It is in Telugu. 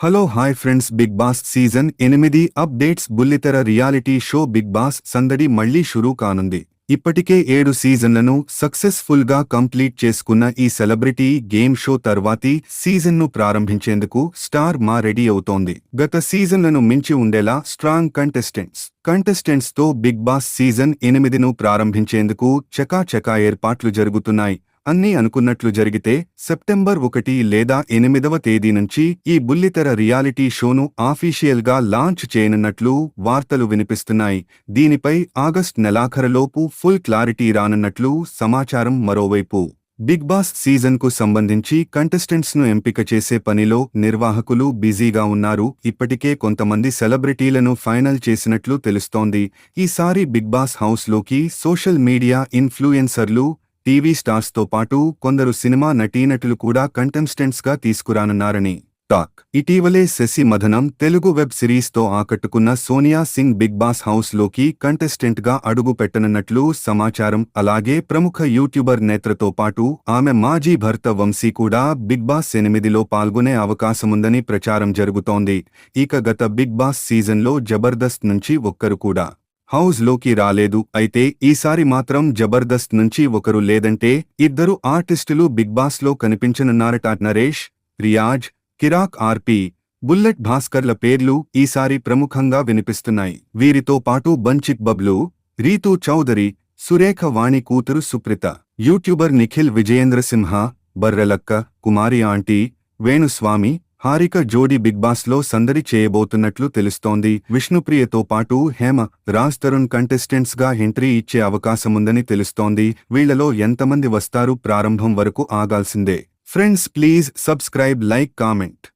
Hello hi friends Bigg Boss season ఎనిమిది అప్డేట్స్ బుల్లితెర రియాలిటీ షో బిగ్ బాస్ సందడి మళ్ళీ షురూ కానుంది. ఇప్పటికే ఏడు సీజన్లను సక్సెస్ఫుల్గా కంప్లీట్ చేసుకున్న ఈ సెలబ్రిటీ గేమ్ షో తర్వాతి సీజన్ను ప్రారంభించేందుకు స్టార్ మా రెడీ అవుతోంది. గత సీజన్లను మించి ఉండేలా స్ట్రాంగ్ కంటెస్టెంట్స్ కంటెస్టెంట్స్తో బిగ్ బాస్ సీజన్ ఎనిమిదిను ప్రారంభించేందుకు చకాచకా ఏర్పాట్లు జరుగుతున్నాయి. అన్నీ అనుకున్నట్లు జరిగితే సెప్టెంబర్ ఒకటి లేదా ఎనిమిదవ తేదీ నుంచి ఈ బుల్లితెర రియాలిటీ షోను ఆఫీషియల్గా లాంచ్ చేయనున్నట్లు వార్తలు వినిపిస్తున్నాయి. దీనిపై ఆగస్ట్ నెలాఖరులోపు ఫుల్ క్లారిటీ రానున్నట్లు సమాచారం మరోవైపు. బిగ్ బాస్ సీజన్కు సంబంధించి కంటెస్టెంట్స్ను ఎంపిక చేసే పనిలో నిర్వాహకులు బిజీగా ఉన్నారు. ఇప్పటికే కొంతమంది సెలబ్రిటీలను ఫైనల్ చేసినట్లు తెలుస్తోంది. ఈసారి బిగ్ బాస్ హౌస్లోకి సోషల్ మీడియా ఇన్ఫ్లుయెన్సర్లు టీవీ స్టార్స్తో పాటు కొందరు సినిమా నటీనటులు కూడా కంటెస్టెంట్స్గా తీసుకురానున్నారని టాక్. ఇటీవలే శశి మధనం తెలుగు వెబ్ సిరీస్తో ఆకట్టుకున్న సోనియా సింగ్ బిగ్ బాస్ హౌస్లోకి కంటెస్టెంట్గా అడుగు పెట్టనున్నట్లు సమాచారం. అలాగే ప్రముఖ యూట్యూబర్ నేత్రతో పాటు ఆమె మాజీ భర్త వంశీ కూడా బిగ్ బాస్ ఎనిమిదిలో పాల్గొనే అవకాశముందని ప్రచారం జరుగుతోంది. ఇక గత బిగ్ బాస్ సీజన్లో జబర్దస్త్ నుంచి ఒక్కరు కూడా హౌస్లోకి రాలేదు. అయితే ఈసారి మాత్రం జబర్దస్త్ నుంచి ఒకరు లేదంటే ఇద్దరు ఆర్టిస్టులు బిగ్ బాస్లో కనిపించనున్నారట. నరేష్ రియాజ్ కిరాక్ ఆర్పి బుల్లెట్ భాస్కర్ల పేర్లు ఈసారి ప్రముఖంగా వినిపిస్తున్నాయి. వీరితో పాటు బంచిక్ బబ్లు రీతూ చౌదరి సురేఖ వాణి కూతురు సుప్రిత యూట్యూబర్ నిఖిల్ విజయేంద్ర సింహ బర్రెలక్క కుమారి ఆంటీ వేణుస్వామి హారిక జోడీ బిగ్ బాస్లో సందడి చేయబోతున్నట్లు తెలుస్తోంది. విష్ణుప్రియతో పాటు హేమ రాజ్ తరుణ్ కంటెస్టెంట్స్గా ఎంట్రీ ఇచ్చే అవకాశముందని తెలుస్తోంది. వీళ్ళలో ఎంతమంది వస్తారు? ప్రారంభం వరకు ఆగాల్సిందే. Friends please subscribe like comment.